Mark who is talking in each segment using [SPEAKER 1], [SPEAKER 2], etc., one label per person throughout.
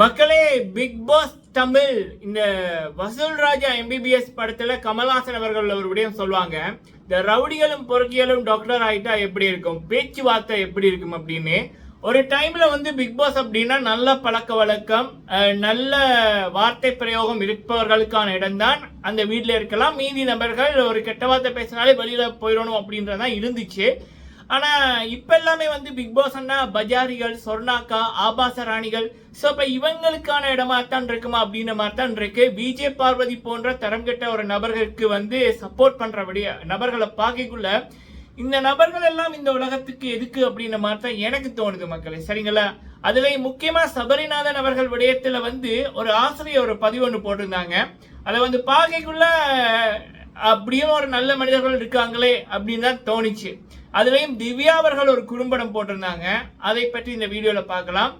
[SPEAKER 1] மக்களே big pass Tamil இந்த வசூல் ராஜா எம்பிபிஎஸ் படத்துல கமல்ஹாசன் அவர்கள் ஒரு விடயம் சொல்லுவாங்க இந்த ரவுடிகளும் பொறுக்கிகளும் டாக்டர் ஆயிட்டா எப்படி இருக்கும்? பேச்சுவார்த்தை எப்படி இருக்கும்? அப்படின்னு. ஒரு டைம்ல வந்து பிக் பாஸ் அப்படின்னா நல்ல பழக்க வழக்கம் நல்ல வார்த்தை பிரயோகம் இருப்பவர்களுக்கான இடம்தான் அந்த வீட்டில் இருக்கலாம். மீதி நபர்கள் ஒரு கெட்ட வார்த்தை பேசினாலே வெளியில போயிடணும் அப்படின்றதான் இருந்துச்சு. ஆனா இப்ப எல்லாமே வந்து பிக் பாஸ்னா பஜாரிகள் சொர்ணாக்கா ஆபாச ராணிகள் சோ இப்ப இவங்களுக்கான இடமா தான் இருக்குமா அப்படின்ற மாதிரி தான் இருக்கு விஜய் பார்வதி போன்ற தரம் கெட்ட ஒரு நபர்களுக்கு வந்து சப்போர்ட் பண்றபடி நபர்களை பார்க்கக்குள்ள இந்த நபர்கள் எல்லாம் இந்த உலகத்துக்கு எதுக்கு அப்படின்ற மாதிரி தான் எனக்கு தோணுது மக்களே சரிங்களா? அதுல முக்கியமா சபரிநாதன் அவர்கள் விடயத்துல வந்து ஒரு ஆசிரியர் ஒரு பதிவு ஒன்று போட்டிருந்தாங்க. அதை வந்து பார்க்கக்குள்ள அப்படியும் ஒரு நல்ல மனிதர்கள் இருக்காங்களே அப்படின்னு தான் தோணுச்சு. அதுலேயும் திவ்யா அவர்கள் ஒரு குறும்படம் போட்டிருந்தாங்க. அதை பற்றி இந்த வீடியோவில் பார்க்கலாம்.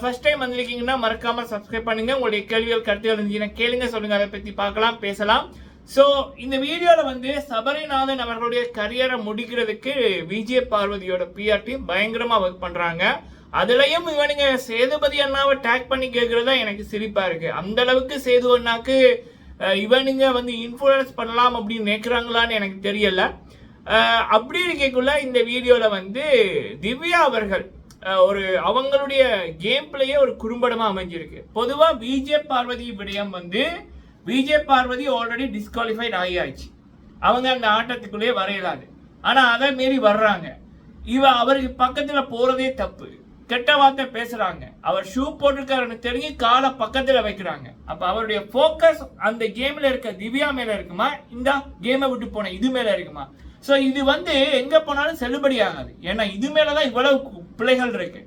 [SPEAKER 1] ஃபர்ஸ்ட் டைம் வந்திருக்கீங்கன்னா மறக்காம சப்ஸ்கிரைப் பண்ணுங்க. உங்களுடைய கேள்விகள் கருத்துகள் இருந்துச்சுன்னா கேளுங்க. சொல்லுங்க. அதை பற்றி பார்க்கலாம் பேசலாம். ஸோ இந்த வீடியோவில் வந்து சபரிநாதன் அவர்களுடைய கரியரை முடிக்கிறதுக்கு விஜய் பார்வதியோட பிஆர் டீம் ஒர்க் பண்ணுறாங்க அதுலயும் இவனுங்க சேதுபதி அண்ணாவை டேக் பண்ணி கேட்கறதா எனக்கு சிரிப்பா இருக்கு. அந்த அளவுக்கு சேது அண்ணாக்கு இவனுங்க வந்து இன்ஃப்ளூயன்ஸ் பண்ணலாம் அப்படின்னு நினைக்கிறாங்களான்னு எனக்கு தெரியல. அப்படி இருக்கக்குள்ள இந்த வீடியோவில் வந்து திவ்யா அவர்கள் ஒரு அவங்களுடைய கேம் பிளேயே ஒரு குறும்படமாக அமைஞ்சிருக்கு. பொதுவாக விஜே பார்வதி விடயம் வந்து விஜே பார்வதி ஆல்ரெடி டிஸ்குவாலிஃபைட் ஆகியாச்சு. அவங்க அந்த ஆட்டத்துக்குள்ளேயே வரையலாது. ஆனால் அதை மீறி வர்றாங்க. இவ அவருக்கு பக்கத்தில் போகிறதே தப்பு. கெட்ட வார்த்தை பேசுகிறாங்க அவர் ஷூ போட்டிருக்காருன்னு தெரிஞ்சு காலை பக்கத்தில் வைக்கிறாங்க. அப்போ அவருடைய ஃபோக்கஸ் அந்த கேமில் இருக்க திவ்யா மேலே இருக்குமா? இந்த கேமை விட்டு போன இது மேலே இருக்குமா? ஸோ இது வந்து எங்கே போனாலும் செல்லுபடி ஆகாது. ஏன்னா இது மேலதான் இவ்வளவு பிள்ளைகள் பிழைகள் இருக்கு.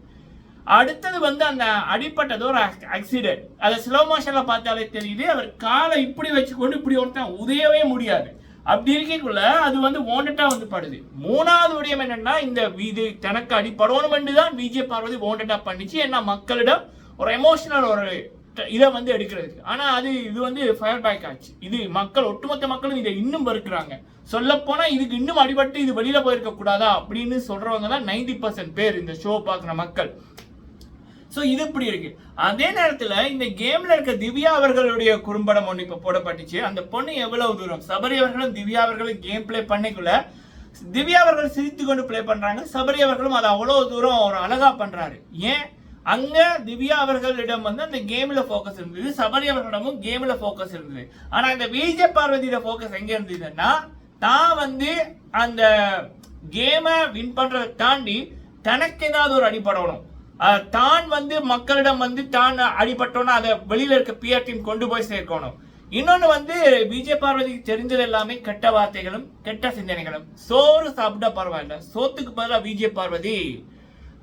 [SPEAKER 1] அடுத்தது வந்து அந்த அடிப்பட்டது ஒரு ஆக்சிடென்ட் அதை ஸ்லோ மோஷனில் பார்த்தாலே தெரியுது அவர் காலை இப்படி வச்சுக்கொண்டு இப்படி ஒருத்தன் உதையவே முடியாது. அப்படி இருக்கக்குள்ள அது வந்து ஓண்டட்டா வந்து படுது. மூணாவது விடயம் என்னன்னா இந்த இது தனக்கு அடிப்படணும்னு தான் விஜய் பார்வதி ஓண்டட்டா பண்ணிச்சு. ஏன்னா மக்களிடம் ஒரு எமோஷனல் ஒரு இதை வந்து எடுக்கிறதுக்கு ஆனா அது இது வந்து ஃபயர் பேக் ஆச்சு. இது மக்கள் ஒட்டுமொத்த மக்களும் இதை இன்னும் வெறுக்கிறாங்க. சொல்ல போனா இதுக்கு இன்னும் அடிபட்டு இது வெளியில போயிருக்க கூடாதா அப்படின்னு சொல்றவங்க தான் நைன்டி பர்சன்ட் பேர் இந்த ஷோ பார்க்குற மக்கள். ஸோ இது இப்படி இருக்கு. அதே நேரத்தில் இந்த கேம்ல இருக்க திவ்யா அவர்களுடைய குறும்படம் ஒன்று இப்போ போடப்பட்டுச்சு. அந்த பொண்ணு எவ்வளவு தூரம்? சபரி அவர்களும் திவ்யா அவர்களும் கேம் ப்ளே பண்ணிக்குள்ள திவ்யா அவர்கள் சிரித்து கொண்டு ப்ளே பண்றாங்க. சபரி அவர்களும் அதை அவ்வளோ தூரம் ஒரு அழகா பண்றாரு. ஏன்? அங்க திவ்யா அவர்களிடம் வந்து அந்த கேம்ல ஃபோக்கஸ் இருந்தது. சபரி அவர்களிடமும் கேம்ல ஃபோக்கஸ் இருந்தது. ஆனா இந்த விஜய் பார்வதியோட ஃபோக்கஸ் எங்க இருந்ததுன்னா தான் வந்து அந்த கேமை வின் பண்றதை தாண்டி தனக்கு ஏதாவது ஒரு அடிப்படணும் தான் வந்து மக்களிடம் வந்து தான் அடிபட்டோன்னா அதை வெளியில இருக்க பிஆர் டீம் கொண்டு போய் சேர்க்கணும். இன்னொன்னு வந்து விஜய் பார்வதிக்கு தெரிஞ்சது எல்லாமே கெட்ட வார்த்தைகளும் கெட்ட சிந்தனைகளும். சோறு சாப்பிட்டா பரவாயில்ல. சோத்துக்கு பதிலாக விஜய் பார்வதி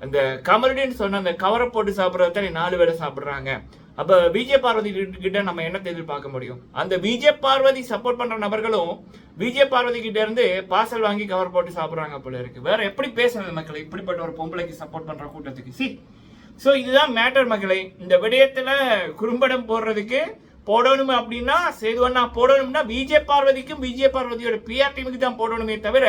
[SPEAKER 1] அந்த கமருடின்னு சொன்ன அந்த கவரை போட்டு சாப்பிட்றத நாலு பேரை சாப்பிட்றாங்க. அப்ப விஜய் பார்வதி கிட்ட- கிட்ட நம்ம என்னத்தை எதிர்பார்க்க முடியும்? அந்த விஜய் பார்வதி சப்போர்ட் பண்ற நபர்களும் விஜய் பார்வதி கிட்ட இருந்து பார்சல் வாங்கி கவர் போட்டு சாப்பிடுறாங்க போல இருக்கு. வேற எப்படி பேசுறது மக்களை? இப்படிப்பட்ட ஒரு பொம்பளைக்கு சப்போர்ட் பண்ற கூட்டத்துக்கு. சி. சோ இதுதான் மேட்டர் மக்களை. இந்த விடயத்துல குறும்படம் போடுறதுக்கு போடணும் அப்படின்னா சேதுவண்ணா போடணும்னா விஜய் பார்வதிக்கும் விஜய் பார்வதியோட பிஆர் டீமுக்கு தான் போடணுமே தவிர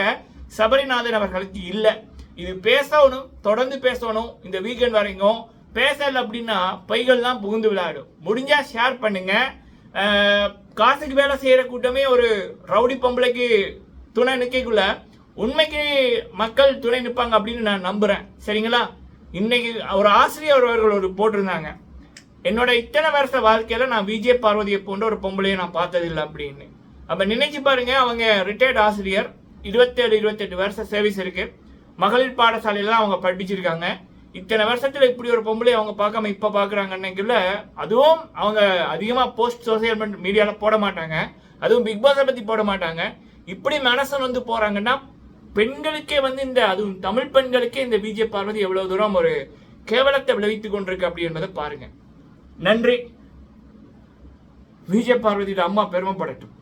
[SPEAKER 1] சபரிநாதன் அவர்களுக்கு இல்லை. இது பேசணும் தொடர்ந்து பேசணும். இந்த வீக்கெண்ட் வரைக்கும் பேசல அப்படின்னா பைகள் தான் புகுந்து விளையாடும் முடிஞ்சா ஷேர் பண்ணுங்க. காசுக்கு வேலை செய்கிற கூட்டமே ஒரு ரவுடி பொம்பளைக்கு துணை நிற்கக்குள்ள உண்மைக்கு மக்கள் துணை நிற்பாங்க அப்படின்னு நான் நம்புகிறேன் சரிங்களா? இன்னைக்கு ஒரு ஆசிரியர் அவர்கள் ஒரு போட்டிருந்தாங்க. என்னோட இத்தனை வருஷ வாழ்க்கையில் நான் விஜய் பார்வதியை போன்ற ஒரு பொம்பளையை நான் பார்த்ததில்லை அப்படின்னு. அப்போ நினைச்சு பாருங்க அவங்க ரிட்டையர்ட் ஆசிரியர் இருபத்தேழு இருபத்தெட்டு வருஷ சர்வீஸ் இருக்கு. மகளிர் பாடசாலையில அவங்க படிச்சிருக்காங்க. இத்தனை வருஷத்துல இப்படி ஒரு பொம்பளை அவங்க பார்க்காம இப்ப பாக்குறாங்கன்னுக்குள்ள அதுவும் அவங்க அதிகமா போஸ்ட் சோசியல் மீடியால போட மாட்டாங்க. அதுவும் பிக் பாஸை பத்தி போட மாட்டாங்க. இப்படி மனசன் வந்து போறாங்கன்னா பெண்களுக்கே வந்து இந்த அதுவும் தமிழ் பெண்களுக்கே இந்த பிஜே பார்வதி எவ்வளவு தூரம் ஒரு கேவலத்தை விளைவித்துக் கொண்டிருக்கு அப்படி என்பதை பாருங்க. நன்றி. விஜய பார்வதியோட அம்மா பெருமைப்படட்டும்.